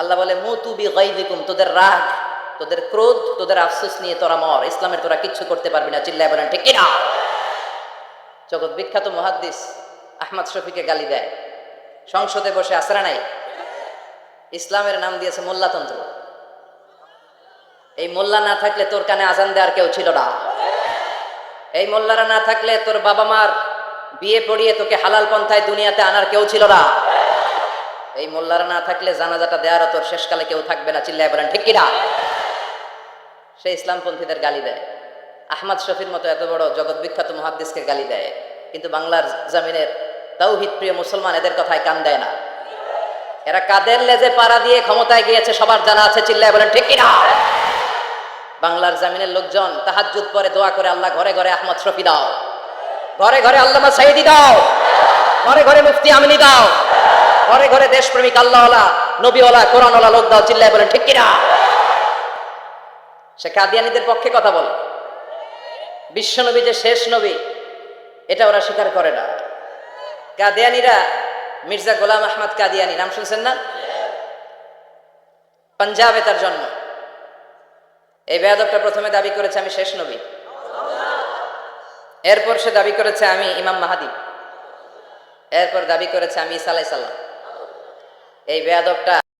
আল্লাহ বলে মু তু বি গাইদিকুম তোদের রাগ, তোদের ক্রোধ, তোদের আফসোস নিয়ে তোরা মর। ইসলামের তোরা কিচ্ছু করতে পারবি না। চিল্লায় বলেন, ঠিক কিনা? জগৎ বিখ্যাত মহাদ্দিস আহমদ শফিকে গালি দেয়। সংসদে বসে আসরা নাই ইসলামের নাম দিয়েছে মোল্লাতন্ত্র। এই মোল্লা না থাকলে তোর কানে আজান দেওয়ার কেউ ছিল না। এই মোল্লারা না থাকলে তোর বাবা মার বিয়ে পড়িয়ে তোকে হালাল পন্থায় দুনিয়াতে আনার কেউ ছিল না। এই মোল্লারা না থাকলে জানাজাটা দেওয়ারও তোর শেষকালে কেউ থাকবে না, চিল্লায় বলেন, ঠিক কিনা? সে ইসলামপন্থীদের গালি দেয়। আহমদ শফির মতো এত বড় জগৎ বিখ্যাত মহাদ্দিসকে গালি দেয়। কিন্তু বাংলার জামিনের তৌহিদ প্রিয় মুসলমান এদের কথায় কান দেয় না। এরা কাদের লেজে পাড়া দিয়ে ক্ষমতায় গিয়েছে সবার জানা আছে, চিল্লায় বলেন, ঠিক কিনা? বাংলার জামিনের লোকজন তাহাজ্জুদ পরে দোয়া করে আল্লাহ ঘরে ঘরে আহমদ শফি দাও। ঘরে ঘরে আল্লামা সাইদি দাও। ঘরে ঘরে মুফতি আমিনি দাও। ঘরে ঘরে দেশপ্রেমিক আল্লাহওয়ালা, নবীওয়ালা, কোরআনওয়ালা লোক দাও, চিল্লায় বলেন, ঠিক কিনা? সে কাদিয়ানিদের পক্ষে কথা বলে। বিশ্বনবী যে শেষ নবী, এটা ওরা স্বীকার করে না। কাদিয়ানিরা মির্জা গোলাম আহমদ কাদিয়ানি, নাম শুনছেন না? পাঞ্জাবে তার জন্ম। এই বেয়াদবটা প্রথমে দাবি করেছে, আমি শেষ নবী। এরপর সে দাবি করেছে, আমি ইমাম মাহাদি। এরপর দাবি করেছে, আমি ইসা আলাইসাল্লাম এই বেয়াদবটা।